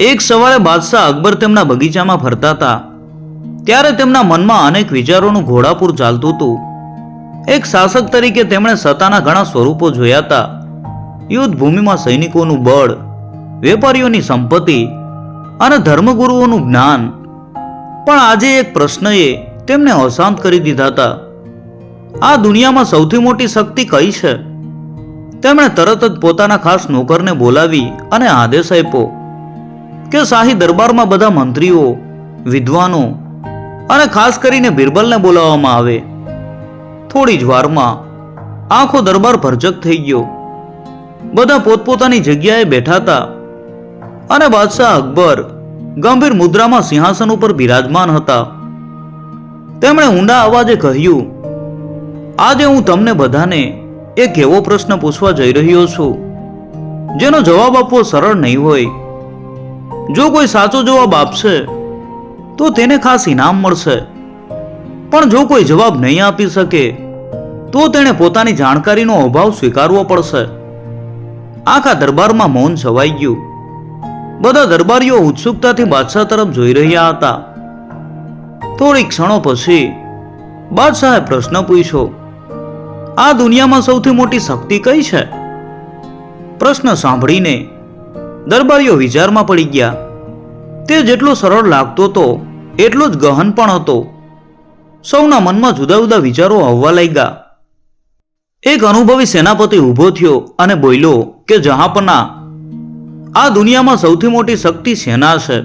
એક સવારે બાદશાહ અકબર તેમના બગીચામાં ફરતા હતા. ત્યારે તેમના મનમાં અનેક વિચારોનું ઘોડાપૂર ચાલતું હતું. એક શાસક તરીકે તેમણે સત્તાના ઘણા સ્વરૂપો જોયા હતા. યુદ્ધ ભૂમિમાં સૈનિકોનું બળ, વેપારીઓની સંપત્તિ અને ધર્મગુરુઓનું જ્ઞાન. પણ આજે એક પ્રશ્નએ તેમને અશાંત કરી દીધા હતા. આ દુનિયામાં સૌથી મોટી શક્તિ કઈ છે? તેમણે તરત જ પોતાના ખાસ નોકરને બોલાવી અને આદેશ આપ્યો. કે શાહી દરબારમાં બધા મંત્રીઓ, વિદ્વાનો અને ખાસ કરીને બિરબલને બોલાવવામાં આવે. થોડી જ વારમાં આખો દરબાર ભરચક થઈ ગયો. બધા પોતપોતાની જગ્યાએ બેઠા હતા અને બાદશાહ અકબર ગંભીર મુદ્રામાં સિંહાસન ઉપર બિરાજમાન હતા. તેમણે ઊંડા અવાજે કહ્યું, આજે હું તમને બધાને એક એવો પ્રશ્ન પૂછવા જઈ રહ્યો છું, જેનો જવાબ આપવો સરળ નહીં હોય. જો કોઈ સાચો જવાબ આપશે, તો તેને ખાસ ઇનામ મળશે. પણ જો કોઈ જવાબ નહીં આપી શકે, તો તેણે પોતાની જાણકારીનો અભાવ સ્વીકારવો પડશે. આખા દરબારમાં મૌન છવાઈ ગયું. બધા દરબારીઓ ઉત્સુકતાથી બાદશાહ તરફ જોઈ રહ્યા હતા. થોડી ક્ષણો પછી, બાદશાહે પ્રશ્ન પૂછ્યો, આ દુનિયામાં સૌથી મોટી શક્તિ કઈ છે? પ્રશ્ન સાંભળીને દરબારીઓ વિચારમાં પડી ગયા. તે જેટલો સરળ લાગતો હતો એટલો જ ગહન પણ હતો. સૌના મનમાં જુદા જુદા વિચારો આવવા લાગ્યા. એક અનુભવી સેનાપતિ ઊભો થયો અને બોલ્યો કે જહાપના, આ દુનિયામાં સૌથી મોટી શક્તિ સેના છે.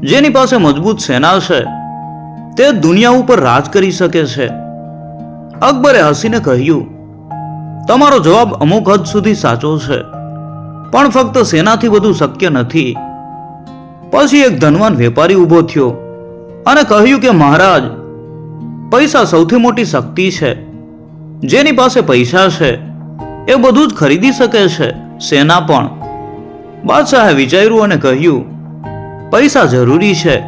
જેની પાસે મજબૂત સેના છે. તે દુનિયા ઉપર રાજ કરી શકે છે. અકબરે હસીને કહ્યું, તમારો જવાબ અમુક હદ સુધી સાચો છે. પણ ફક્ત સેનાથી બધું શક્ય નથી. પછી એક ધનવાન વેપારી ઊભો થયો અને કહ્યું કે, મહારાજ, પૈસા સૌથી મોટી શક્તિ છે, જેની પાસે પૈસા છે, એ બધું જ ખરીદી શકે છે, સેના પણ. બાદશાહે વિચાર્યું અને કહ્યું, પૈસા જરૂરી છે,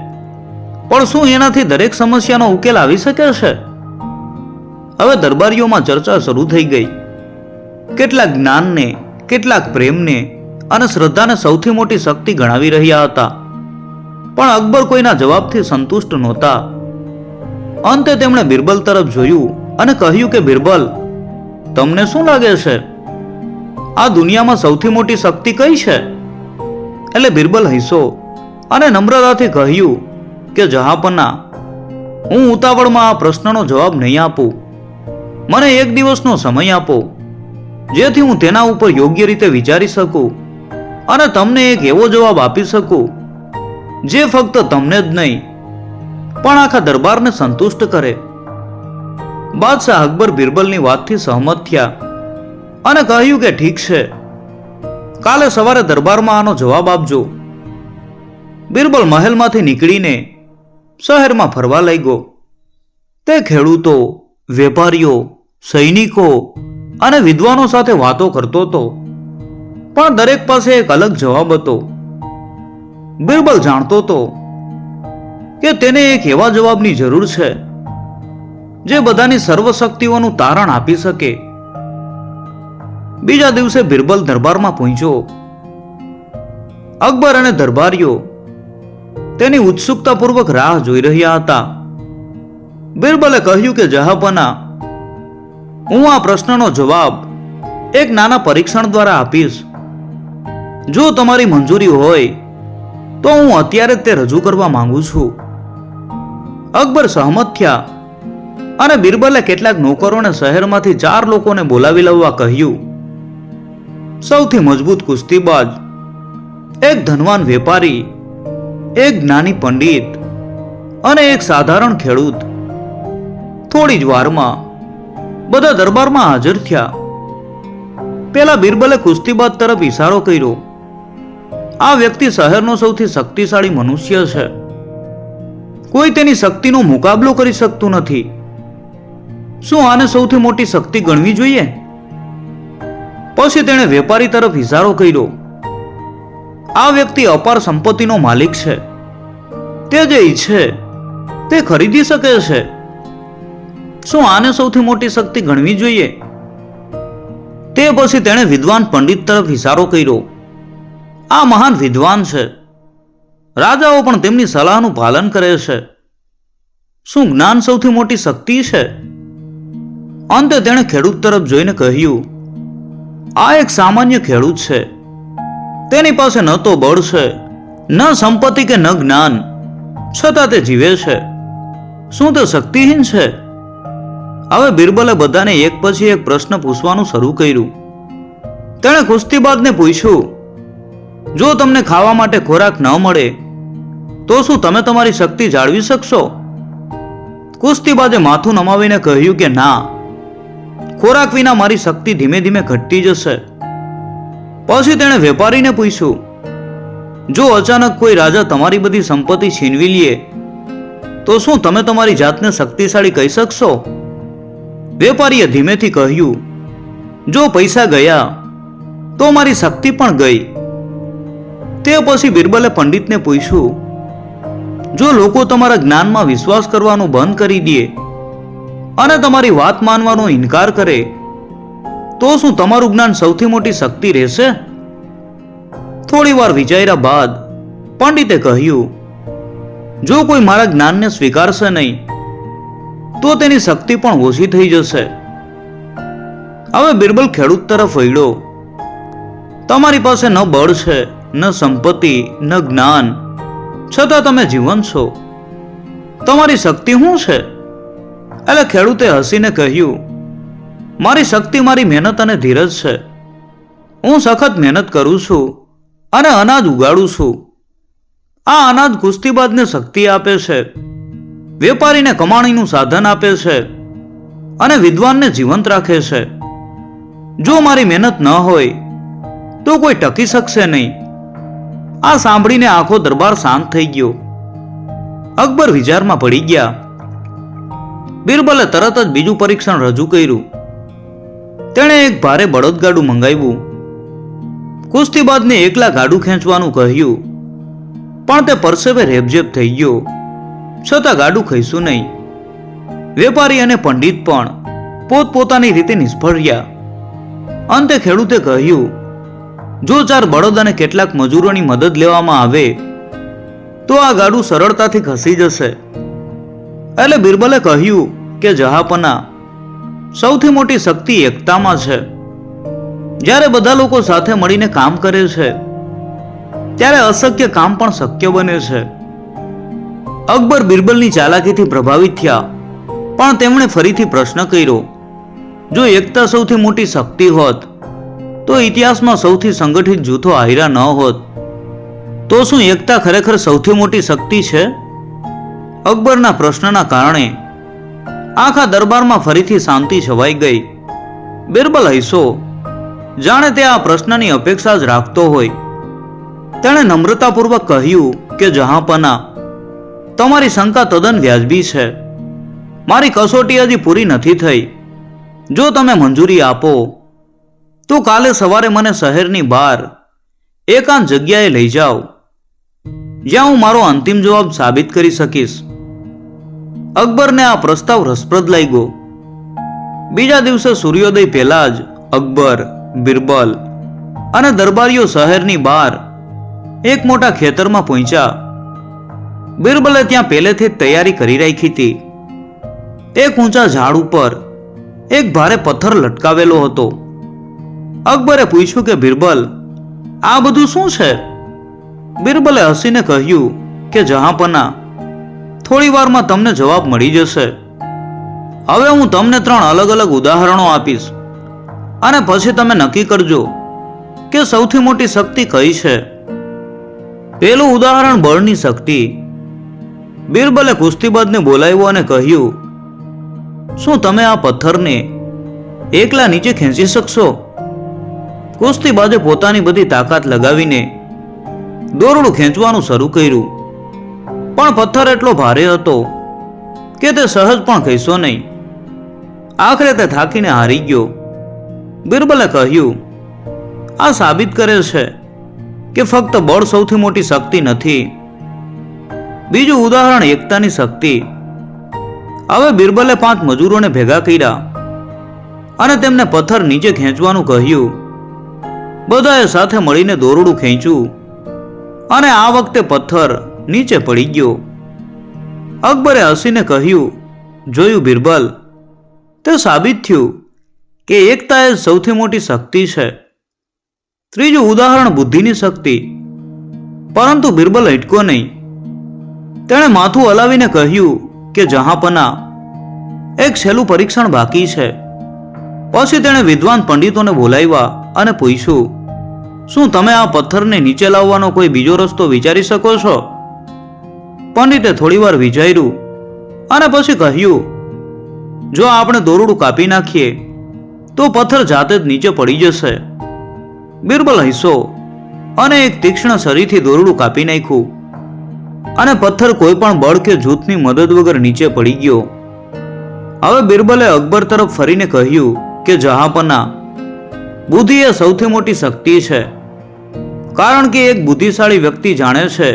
પણ શું એનાથી દરેક સમસ્યાનો ઉકેલ આવી શકે છે? હવે દરબારીઓમાં ચર્ચા શરૂ થઈ ગઈ. કેટલાક જ્ઞાનને, કેટલાક પ્રેમને અને શ્રદ્ધાને સૌથી મોટી શક્તિ ગણાવી રહ્યા હતા. પણ અકબર કોઈના જવાબથી સંતુષ્ટ નહોતા. અંતે તેમણે બિરબલ તરફ જોયું અને કહ્યું કે, બિરબલ, તમને શું લાગે છે? આ દુનિયામાં સૌથી મોટી શક્તિ કઈ છે? એટલે બિરબલ હૈસો અને નમ્રતાથી કહ્યું કે જહાપના હું ઉતાવળમાં આ પ્રશ્નનો જવાબ નહીં આપું. મને એક દિવસનો સમય આપો, જેથી હું તેના ઉપર યોગ્ય રીતે વિચારી શકું અને તમને એક એવો જવાબ આપી શકું જે ફક્ત તમને જ નહીં, પણ આખા દરબારને સંતુષ્ટ કરે. બાદશાહ અકબર બિરબલની વાતથી સહમત થયા અને કહ્યું કે ઠીક છે, કાલે સવારે દરબારમાં આનો જવાબ આપજો. બિરબલ મહેલમાંથી નીકળીને શહેરમાં ફરવા લાગ્યો. તે ખેડૂતો, વેપારીઓ, સૈનિકો અને વિદ્વાનો સાથે વાતો કરતો હતો. પણ દરેક પાસે એક અલગ જવાબ હતો. બિરબલ જાણતો હતો કે તેને એક એવા જવાબની જરૂર છે જે બધાની સર્વશક્તિઓનું તારણ આપી શકે. બીજા દિવસે બિરબલ દરબારમાં પહોંચ્યો. અકબર અને દરબારીઓ તેની ઉત્સુકતાપૂર્વક રાહ જોઈ રહ્યા હતા. બિરબલે કહ્યું કે, જહાપના, હું આ પ્રશ્નનો જવાબ એક નાના પરીક્ષણ દ્વારા આપીશ. જો તમારી મંજૂરી હોય તો હું અત્યારે તે રજૂ કરવા માંગુ છું. અકબર સહમત થયા અને બિરબલે કેટલાક નોકરોને શહેરમાંથી ચાર લોકોને બોલાવી લાવવા કહ્યું. સૌથી મજબૂત કુસ્તીબાજ, એક ધનવાન વેપારી, એક જ્ઞાની પંડિત અને એક સાધારણ ખેડૂત. થોડી જ વારમાં બધા દરબારમાં હાજર થયા. પેલા બિરબલે કુસ્તીબાજ તરફ ઈશારો કર્યો. આ વ્યક્તિ શહેરનો સૌથી શક્તિશાળી મનુષ્ય છે. કોઈ તેની શક્તિનો મુકાબલો કરી શકતું નથી. શું આને સૌથી મોટી શક્તિ ગણવી જોઈએ? પછી તેણે વેપારી તરફ ઇશારો કર્યો. આ વ્યક્તિ અપાર સંપત્તિનો માલિક છે. તે જે ઈચ્છે, તે ખરીદી શકે છે. શું આને સૌથી મોટી શક્તિ ગણવી જોઈએ? તે પછી તેણે વિદ્વાન પંડિત તરફ ઇશારો કર્યો. આ મહાન વિદ્વાન છે. રાજાઓ પણ તેમની સલાહનું પાલન કરે છે. શું જ્ઞાન સૌથી મોટી શક્તિ છે? અંતે તેણે ખેડૂત તરફ જોઈને કહ્યું, આ એક સામાન્ય ખેડૂત છે. તેની પાસે ન તો બળ છે, ન સંપત્તિ કે ન જ્ઞાન. છતાં તે જીવે છે. શું તે શક્તિહીન છે? હવે બિરબલે બધાને એક પછી એક પ્રશ્ન પૂછવાનું શરૂ કર્યું. તેણે કુસ્તીબાજને પૂછ્યું જો તમને ખાવા માટે ખોરાક ન મળે, તો શું તમે તમારી શક્તિ જાળવી શકશો? કુસ્તીબાજે માથું નમાવીને કહ્યું કે ના, ખોરાક વિના મારી શક્તિ ધીમે ધીમે ઘટતી જશે. પછી તેણે વેપારીને પૂછ્યું, જો અચાનક કોઈ રાજા તમારી બધી સંપત્તિ છીનવી લે, તો શું તમે તમારી જાતને શક્તિશાળી કહી શકશો? વેપારીએ ધીમેથી કહ્યું, જો પૈસા ગયા, તો મારી શક્તિ પણ ગઈ. તે પછી બિરબલે પંડિતને પૂછ્યું, જો લોકો તમારા જ્ઞાનમાં વિશ્વાસ કરવાનું બંધ કરી દે અને તમારી વાત માનવાનો ઇનકાર કરે, તો શું તમારું જ્ઞાન સૌથી મોટી શક્તિ રહેશે? થોડી વાર વિચાર્યા બાદ પંડિતે કહ્યું, જો કોઈ મારા જ્ઞાનને સ્વીકારશે નહીં, તો તેની શક્તિ પણ ઓછી થઈ જશે. હવે બિરબલ ખેડૂત તરફ વળ્યો, તમારી પાસે ન બળ છે ન સંપત્તિ, ન જ્ઞાન, છતાં તમે જીવન છો. તમારી શક્તિ શું છે? એટલે ખેડૂતે હસીને કહ્યું, મારી શક્તિ મારી મહેનત અને ધીરજ છે. હું સખત મહેનત કરું છું અને અનાજ ઉગાડું છું. આ અનાજ કુસ્તીબાજને શક્તિ આપે છે, વેપારીને કમાણીનું સાધન આપે છે અને વિદ્વાનને જીવંત રાખે છે. જો મારી મહેનત ન હોય, તો કોઈ ટકી શકશે નહીં. આ સાંભળીને આખો દરબાર શાંત થઈ ગયો. અકબર વિચારમાં પડી ગયા. બિરબલે તરત જ બીજું પરીક્ષણ રજૂ કર્યું. તેણે એક ભારે બળદગાડું મંગાવ્યું. કુસ્તીબાદને એકલા ગાડું ખેંચવાનું કહ્યું. પણ તે પરસેવે રેબઝેબ થઈ ગયો. છતાં ગાડું ખઈશું નહીં. વેપારી અને પંડિત પણ પોતપોતાની રીતે નિષ્ફળ રહ્યા. અંતે ખેડૂતે કહ્યું જો ચાર બળદ અને કેટલાક મજૂરોની મદદ લેવામાં આવે, તો આ ગાડું સરળતાથી ખસી જશે. એટલે બિરબલે કહ્યું કે જહાપના સૌથી મોટી શક્તિ એકતામાં છે. જ્યારે બધા લોકો સાથે મળીને કામ કરે છે, ત્યારે અશક્ય કામ પણ શક્ય બને છે. અકબર બિરબલની ચાલાકીથી પ્રભાવિત થયા, પણ તેમણે ફરીથી પ્રશ્ન કર્યો, જો એકતા સૌથી મોટી શક્તિ હોત તો ઇતિહાસમાં સૌથી સંગઠિત જૂથો આહિરા ન હોત, તો શું એકતા ખરેખર સૌથી મોટી શક્તિ છે? અકબરના પ્રશ્નના કારણે આખા દરબારમાં ફરીથી શાંતિ છવાઈ ગઈ. બિરબલ હૈસો જાણે તે આ પ્રશ્નની અપેક્ષા જ રાખતો હોય. તેણે નમ્રતાપૂર્વક કહ્યું કે જહાંપના તમારી શંકા તદ્દન વ્યાજબી છે. મારી કસોટી હજી પૂરી નથી થઈ. જો તમે મંજૂરી આપો તો કાલે સવારે મને શહેરની બહાર એકાંત જગ્યાએ લઈ જાઓ. જ્યાં હું મારો અંતિમ જવાબ સાબિત કરી શકીશ. અકબરને આ પ્રસ્તાવ રસપ્રદ લાગ્યો. બીજા દિવસે સૂર્યોદય પહેલા જ અકબર, બિરબલ અને દરબારીઓ શહેરની બહાર એક મોટા ખેતરમાં પહોંચ્યા. બિરબલે ત્યાં પહેલેથી જ તૈયારી કરી રાખી હતી. એક ઊંચા ઝાડ ઉપર એક ભારે પથ્થર લટકાવેલો હતો. અકબરે પૂછ્યું કે, બિરબલ, આ બધું શું છે? બિરબલે હસીને કહ્યું કે, જહાંપના, થોડી વારમાં તમને જવાબ મળી જશે. હવે હું તમને ત્રણ અલગ અલગ ઉદાહરણો આપીશ અને પછી તમે નક્કી કરજો કે સૌથી મોટી શક્તિ કઈ છે. પેલું ઉદાહરણ બળની શક્તિ. બિરબલે કુસ્તીબાદને બોલાવ્યો અને કહ્યું, શું તમે આ પથ્થરને એકલા નીચે ખેંચી શકશો? કુસ્તીબાજે પોતાની બધી તાકાત લગાવીને દોરડું ખેંચવાનું શરૂ કર્યું. પણ પથ્થર એટલો ભારે હતો કે તે સહજ પણ ખેંચો નહીં. આખરે તે થાકીને હારી ગયો. બિરબલે કહ્યું, આ સાબિત કરે છે કે ફક્ત બળ સૌથી મોટી શક્તિ નથી. બીજું ઉદાહરણ એકતાની શક્તિ. હવે બિરબલે પાંચ મજૂરોને ભેગા કર્યા અને તેમને પથ્થર નીચે ખેંચવાનું કહ્યું. બધાએ સાથે મળીને દોરડું ખેંચ્યું. અને આ વખતે પથ્થર નીચે પડી ગયો. અકબરે હસીને કહ્યું, જોયું બિરબલ, તે સાબિત થયું કે એકતા એ સૌથી મોટી શક્તિ છે. ત્રીજું ઉદાહરણ બુદ્ધિની શક્તિ. પરંતુ બિરબલ હટકો નહીં. તેણે માથું હલાવીને કહ્યું કે જહાંપના, એક છેલ્લું પરીક્ષણ બાકી છે. પછી તેણે વિદ્વાન પંડિતોને બોલાવ્યા અને પૂછ્યું શું તમે આ પથ્થરને નીચે લાવવાનો કોઈ બીજો રસ્તો વિચારી શકો છો? પંડિતે થોડીવાર વિચાર્યું અને પછી કહ્યું, જો આપણે દોરડું કાપી નાખીએ, તો પથ્થર જાતે જ નીચે પડી જશે. બિરબલ હૈસો અને એક તીક્ષ્ણ સરીથી દોરડું કાપી નાખ્યું અને પથ્થર કોઈ પણ બળ કે જૂથની મદદ વગર નીચે પડી ગયો. હવે બિરબલે અકબર તરફ ફરીને કહ્યું કે, જહાપના, બુદ્ધિ એ સૌથી મોટી શક્તિ છે. કારણ કે એક બુદ્ધિશાળી વ્યક્તિ જાણે છે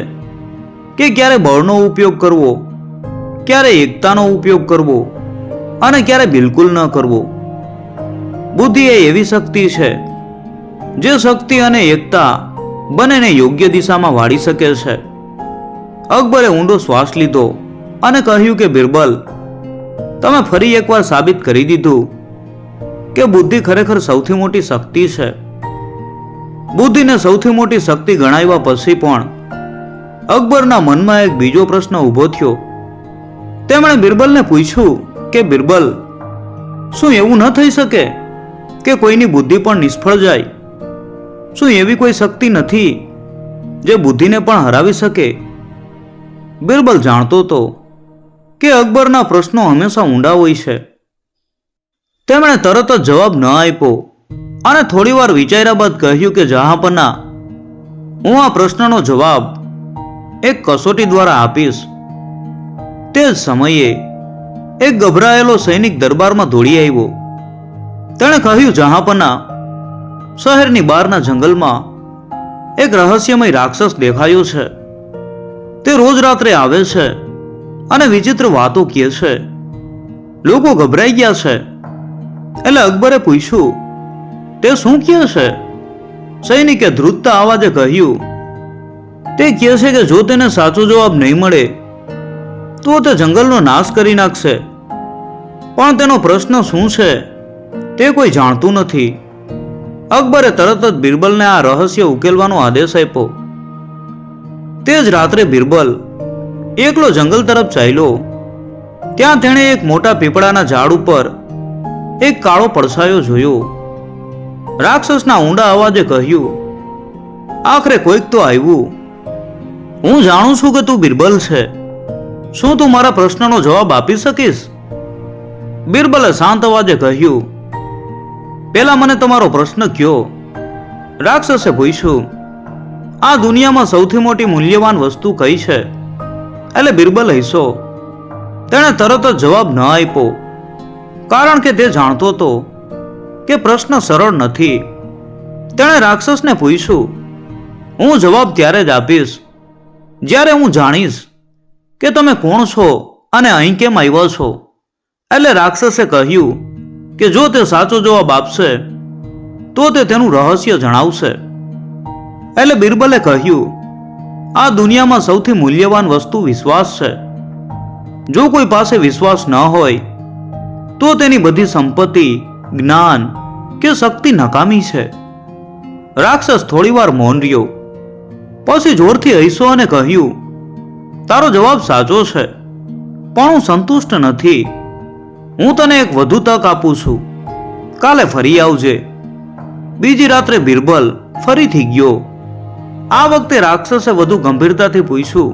કે ક્યારે બળનો ઉપયોગ કરવો, ક્યારે એકતાનો ઉપયોગ કરવો અને ક્યારે બિલકુલ ન કરવો. બુદ્ધિ એ એવી શક્તિ છે જે શક્તિ અને એકતા બંનેને યોગ્ય દિશામાં વાળી શકે છે. અકબરે ઊંડો શ્વાસ લીધો અને કહ્યું કે, બિરબલ, તમે ફરી એકવાર સાબિત કરી દીધું કે બુદ્ધિ ખરેખર સૌથી મોટી શક્તિ છે. બુદ્ધિને સૌથી મોટી શક્તિ ગણાવ્યા પછી પણ અકબરના મનમાં એક બીજો પ્રશ્ન ઊભો થયો. તેમણે બિરબલને પૂછ્યું કે, બિરબલ, શું એવું ન થઈ શકે કે કોઈની બુદ્ધિ પણ નિષ્ફળ જાય? શું એવી કોઈ શક્તિ નથી જે બુદ્ધિને પણ હરાવી શકે? બિરબલ જાણતો હતો કે અકબરના પ્રશ્નો હંમેશા ઊંડા હોય છે. તેમણે તરત જ જવાબ ન આપ્યો. અને થોડીવાર વિચાર્યા બાદ કહ્યું કે જહાંપના હું આ પ્રશ્નનો જવાબ એક કસોટી દ્વારા આપીશ. તે જ સમયે એક ગભરાયેલો સૈનિક દરબારમાં દોડી આવ્યો. તેણે કહ્યું જહાંપના શહેરની બહારના જંગલમાં એક રહસ્યમય રાક્ષસ દેખાયો છે. તે રોજ રાત્રે આવે છે અને વિચિત્ર વાતો કહે છે. લોકો ગભરાઈ ગયા છે. એટલે અકબરે પૂછ્યું તે શું કહે છે? સૈનિકે ધ્રુજતા અવાજે કહ્યું, તે કહે છે કે જો તેને સાચો જવાબ નહીં મળે, તો તે જંગલનો નાશ કરી નાખશે. પણ તેનો પ્રશ્ન શું છે? તે કોઈ જાણતું નથી. અકબરે તરત જ બિરબલને આ રહસ્ય ઉકેલવાનો આદેશ આપ્યો. તે જ રાત્રે બિરબલ એકલો જંગલ તરફ ચાલ્યો. ત્યાં તેણે એક મોટા પીપળાના ઝાડ ઉપર એક કાળો પડછાયો જોયો. રાક્ષસના ઊંડા અવાજે કહ્યું, આખરે કોઈક તો આવ્યું. હું જાણું છું કે તું બિરબલ છે. શું તું મારા પ્રશ્નનો જવાબ આપી શકીશ? બિરબલે શાંત અવાજે કહ્યું, પેલા મને તમારો પ્રશ્ન કયો. રાક્ષસે પૂછ્યું, આ દુનિયામાં સૌથી મોટી મૂલ્યવાન વસ્તુ કઈ છે? એટલે બિરબલ હૈસો, તેણે તરત જ જવાબ ન આપ્યો, કારણ કે તે જાણતો હતો કે પ્રશ્ન સરળ નથી. તેણે રાક્ષસને પૂછ્યું, હું જવાબ ત્યારે જ આપીશ, જ્યારે હું જાણીશ કે તમે કોણ છો અને અહીં કેમ આવ્યા છો. એટલે રાક્ષસે કહ્યું, કે જો તે સાચો જવાબ આપશે, તો તે તેનું રહસ્ય જણાવશે. એટલે બિરબલે કહ્યું, આ દુનિયામાં સૌથી મૂલ્યવાન વસ્તુ વિશ્વાસ છે. જો કોઈ પાસે વિશ્વાસ ન હોય, તો તેની બધી સંપત્તિ જ્ઞાન કે શક્તિ નકામી છે. રાક્ષસ થોડીવાર મૌન રહ્યો. પછી જોરથી હૈસો અને કહ્યું, તારો જવાબ સાચો છે, પણ હું સંતુષ્ટ નથી. હું તને એક વધુ તક આપું છું. કાલે ફરી આવજે. બીજી રાત્રે બિરબલ ફરીથી ગયો. આ વખતે રાક્ષસે વધુ ગંભીરતાથી પૂછ્યું,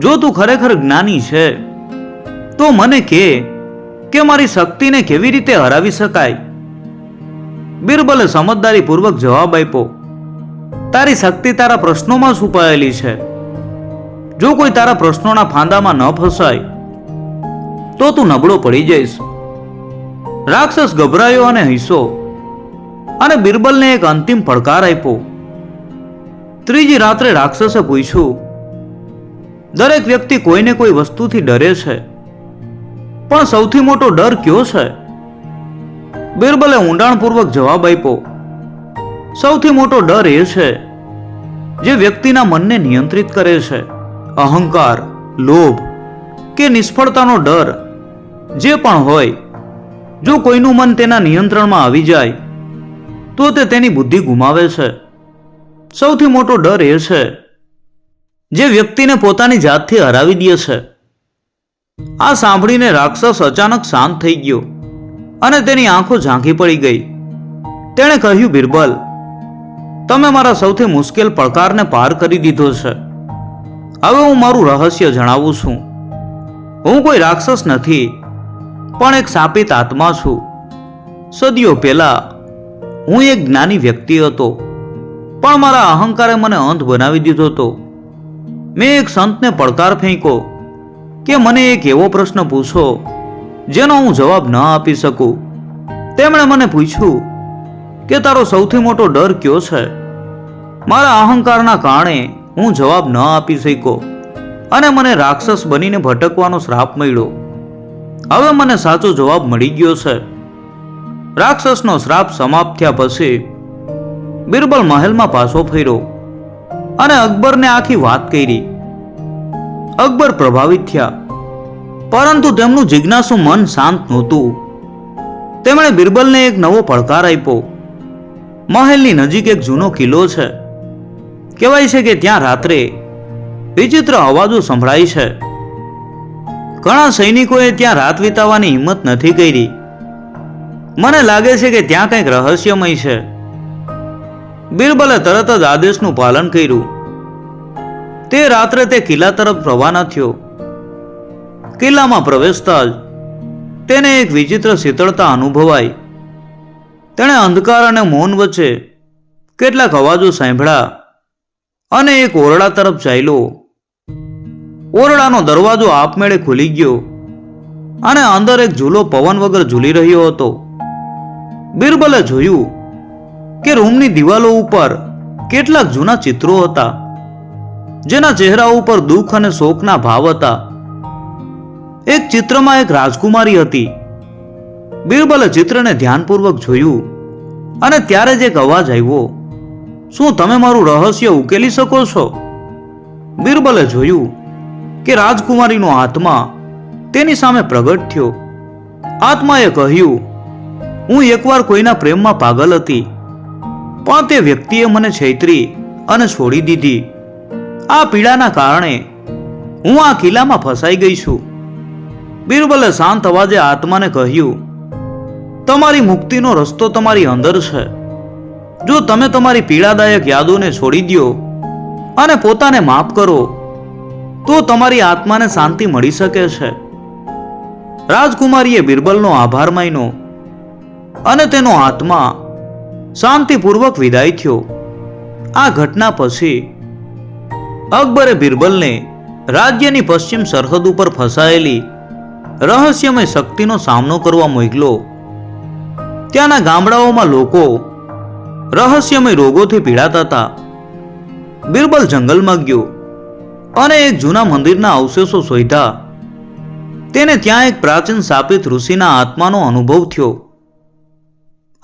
જો તું ખરેખર જ્ઞાની છે, તો મને કે કે મારી શક્તિને કેવી રીતે હરાવી શકાય? બિરબલે સમજદારીપૂર્વક જવાબ આપ્યો, તારી શક્તિ તારા પ્રશ્નોમાં છુપાયેલી છે. જો કોઈ તારા પ્રશ્નોના ફાંદામાં ન ફસાય, તો તું નબળો પડી જઈશ. રાક્ષસ ગભરાયો અને હૈસો અને બિરબલને એક અંતિમ પડકાર આપ્યો. ત્રીજી રાત્રે રાક્ષસે પૂછ્યું, દરેક વ્યક્તિ કોઈને કોઈ વસ્તુથી ડરે છે? પણ સૌથી મોટો ડર કયો છે? બિરબલે ઊંડાણપૂર્વક જવાબ આપ્યો, સૌથી મોટો ડર એ છે જે વ્યક્તિના મનને નિયંત્રિત કરે છે. અહંકાર, લોભ કે નિષ્ફળતાનો ડર જે પણ હોય, જો કોઈનું મન તેના નિયંત્રણમાં આવી જાય, તો તે તેની બુદ્ધિ ગુમાવે છે. સૌથી મોટો ડર એ છે જે વ્યક્તિને પોતાની જાતથી હરાવી દે છે. આ સાંભળીને રાક્ષસ અચાનક શાંત થઈ ગયો અને તેની આંખો ઝાંખી પડી ગઈ. તેણે કહ્યું, બિરબલ, તમે મારા સૌથી મુશ્કેલ પડકારને પાર કરી દીધો છે. હવે હું મારું રહસ્ય જણાવું છું. હું કોઈ રાક્ષસ નથી, પણ એક સાપિત આત્મા છું. સદીઓ પહેલા હું એક જ્ઞાની વ્યક્તિ હતો, પણ મારા અહંકારે મને અંધ બનાવી દીધો હતો. મેં એક સંતને પડકાર ફેંક્યો. કે મને એક એવો પ્રશ્ન પૂછો, જેનો હું જવાબ ન આપી શકું? તેમણે મને પૂછ્યું કે તારો સૌથી મોટો ડર કયો છે? મારા અહંકારના કારણે હું જવાબ ન આપી શક્યો અને મને રાક્ષસ બનીને ભટકવાનો શ્રાપ મળ્યો. હવે મને સાચો જવાબ મળી ગયો છે. રાક્ષસનો શ્રાપ સમાપ્ત થયા પછી બિરબલ મહેલમાં પાછો ફર્યો અને અકબરને આખી વાત કરી. અકબર પ્રભાવિત થયા. પરંતુ તેમનું જિજ્ઞાસુ મન શાંત નહોતું. તેમણે બિરબલને એક નવો પડકાર આપ્યો. મહેલની નજીક એક જૂનો કિલ્લો છે. કહેવાય છે કે ત્યાં રાત્રે વિચિત્ર અવાજો સંભળાય છે. ઘણા સૈનિકોએ ત્યાં રાત વિતાવવાની હિંમત નથી કરી. મને લાગે છે કે ત્યાં કંઈક રહસ્યમય છે. બિરબલે તરત જ આદેશનું પાલન કર્યું. તે રાત્રે તે કિલ્લા તરફ રવાના થયો. કિલ્લામાં પ્રવેશતા જ તેને એક વિચિત્ર શીતળતા અનુભવાઈ. તેણે અંધકાર અને મૌન વચ્ચે કેટલાક અવાજો સાંભળ્યા અને એક ઓરડા તરફ ચાલ્યો. ઓરડાનો દરવાજો આપમેળે ખુલી ગયો અને અંદર એક ઝૂલો પવન વગર ઝૂલી રહ્યો હતો. બિરબલે જોયું કે રૂમની દિવાલો ઉપર કેટલાક જૂના ચિત્રો હતા. જેના ચહેરા ઉપર દુઃખ અને શોકના ભાવ હતા. એક ચિત્રમાં એક રાજકુમારી હતી. બિરબલે ચિત્રને ધ્યાનપૂર્વક જોયું અને ત્યારે જ એક અવાજ આવ્યો, શું તમે મારું રહસ્ય ઉકેલી શકો છો? બિરબલે જોયું કે રાજકુમારીનો આત્મા તેની સામે પ્રગટ થયો. આત્માએ કહ્યું, હું એકવાર કોઈના પ્રેમમાં પાગલ હતી, પણ તે વ્યક્તિએ મને છૈત્રી અને છોડી દીધી. આ પીડાના કારણે હું આ કિલ્લામાં ફસાઈ ગઈ છું. બિરબલે શાંત અવાજે આત્માને કહ્યું, તમારી મુક્તિનો રસ્તો તમારી અંદર છે. જો તમે તમારી પીડાદાયક યાદોને છોડી દો અને પોતાને માફ કરો, તો તમારી આત્માને શાંતિ મળી શકે છે. રાજકુમારીએ બિરબલનો આભાર માન્યો અને તેનો આત્મા શાંતિપૂર્વક વિદાય થયો. આ ઘટના પછી અકબરે બિરબલને રાજ્યની પશ્ચિમ સરહદ ઉપર ફસાયેલી રહસ્યમય શક્તિનો સામનો કરવા મોકલો. ત્યાંના ગામડાઓમાં લોકો રહસ્યમય રોગોથી પીડાતા હતા. બિરબલ જંગલમાં ગયો અને એક જૂના મંદિરના અવશેષો શોધ્યા. તેને ત્યાં એક પ્રાચીન સ્થાપિત ઋષિના આત્માનો અનુભવ થયો.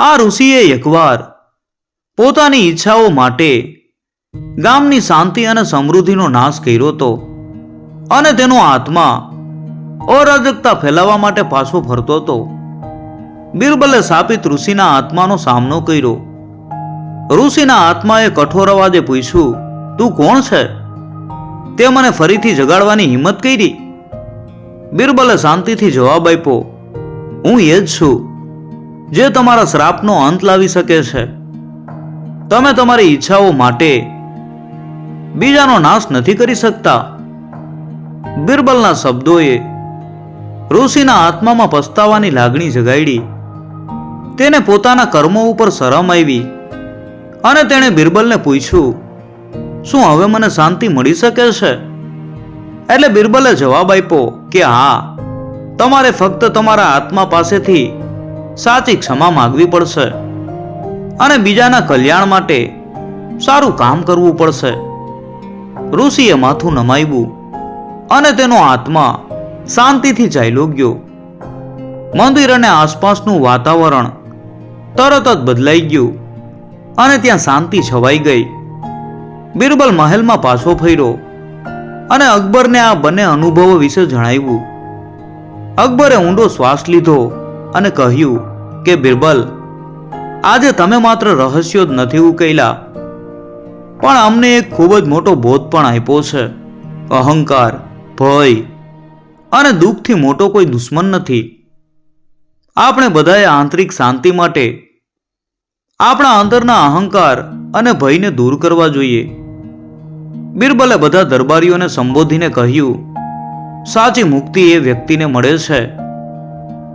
આ ઋષિએ એકવાર પોતાની ઈચ્છાઓ માટે ગામની શાંતિ અને સમૃદ્ધિનો નાશ કર્યો હતો અને તેનો આત્મા અરાજકતા ફેલાવવા માટે પાછો ફરતો હતો બિરબલે સાપિત ઋષિના આત્માનો સામનો કર્યો. ઋષિના આત્માએ કઠોર અવાજે પૂછ્યું, તું કોણ છે? તે મને ફરીથી જગાડવાની હિંમત કરી? બિરબલે શાંતિથી જવાબ આપ્યો, હું એ જ છું, જે તમારા શ્રાપનો અંત લાવી શકે છે. તમે તમારી ઈચ્છાઓ માટે બીજાનો નાશ નથી કરી શકતા. બિરબલના શબ્દોએ ઋષિના આત્મામાં પસ્તાવાની લાગણી જગાડી. તેને પોતાના કર્મો ઉપર શરમ આવી અને તેણે બિરબલને પૂછ્યું, શું હવે મને શાંતિ મળી શકે છે? એટલે બિરબલે જવાબ આપ્યો કે, હા, તમારે ફક્ત તમારા આત્મા પાસેથી સાચી ક્ષમા માગવી પડશે અને બીજાના કલ્યાણ માટે સારું કામ કરવું પડશે. ઋષિએ માથું નમાવ્યું અને તેનો આત્મા શાંતિથી ચાલ્યો ગયો મંદિર અને આસપાસનું વાતાવરણ તરત જ બદલાઈ ગયું અને ત્યાં શાંતિ છવાઈ ગઈ. બિરબલ મહેલમાં પાછો ફર્યો અને અકબરને આ બંને અનુભવો વિશે જણાવ્યું. અકબરે ઊંડો શ્વાસ લીધો અને કહ્યું કે, બિરબલ, આજે તમે માત્ર રહસ્યો જ નથી ઉકેલા પણ અમને એક ખૂબ જ મોટો બોધ પણ આપ્યો છે. અહંકાર, ભય અને દુઃખથી મોટો કોઈ દુશ્મન નથી. આપણે બધાએ આંતરિક શાંતિ માટે આપણા અંદરના અહંકાર અને ભયને દૂર કરવા જોઈએ. બિરબલે બધા દરબારીઓને સંબોધીને કહ્યું, સાચી મુક્તિ એ વ્યક્તિને મળે છે,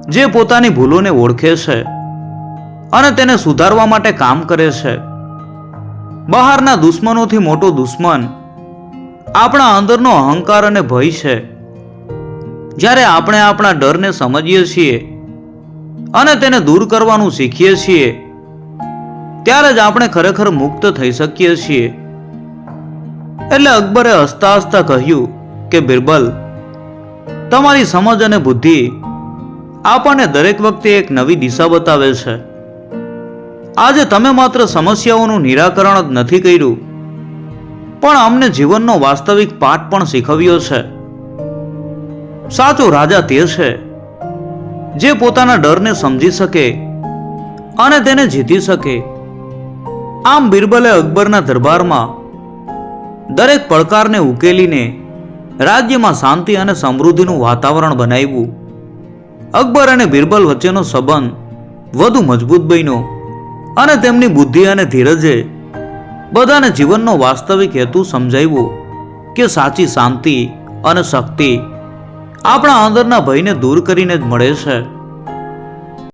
જે પોતાની ભૂલોને ઓળખે છે અને તેને સુધારવા માટે કામ કરે છે. બહારના દુશ્મનોથી મોટો દુશ્મન. આપણા અંદરનો અહંકાર અને ભય છે. જ્યારે આપણે આપણા ડરને સમજીએ છીએ અને તેને દૂર કરવાનું શીખીએ છીએ, ત્યારે જ આપણે ખરેખર મુક્ત થઈ શકીએ છીએ. એટલે અકબરે હસતા હસતા કહ્યું કે, બિરબલ, તમારી સમજ અને બુદ્ધિ આપણને દરેક વખતે એક નવી દિશા બતાવે છે. આજે તમે માત્ર સમસ્યાઓનું નિરાકરણ જ નથી કર્યું. પણ અમને જીવનનો વાસ્તવિક પાઠ પણ શીખવ્યો છે. સાચો રાજા તે છે, જે પોતાના ડરને સમજી શકે અને તેને જીતી શકે. આમ બિરબલે અકબરના દરબારમાં દરેક પડકારને ઉકેલીને રાજ્યમાં શાંતિ અને સમૃદ્ધિનું વાતાવરણ બનાવ્યું. અકબર અને બિરબલ વચ્ચેનો સંબંધ વધુ મજબૂત બન્યો. અને તેમની બુદ્ધિ અને ધીરજે બધાને જીવનનો વાસ્તવિક હેતુ સમજાવ્યો કે સાચી શાંતિ અને શક્તિ આપણા અંદરના ભયને દૂર કરીને જ મળે છે.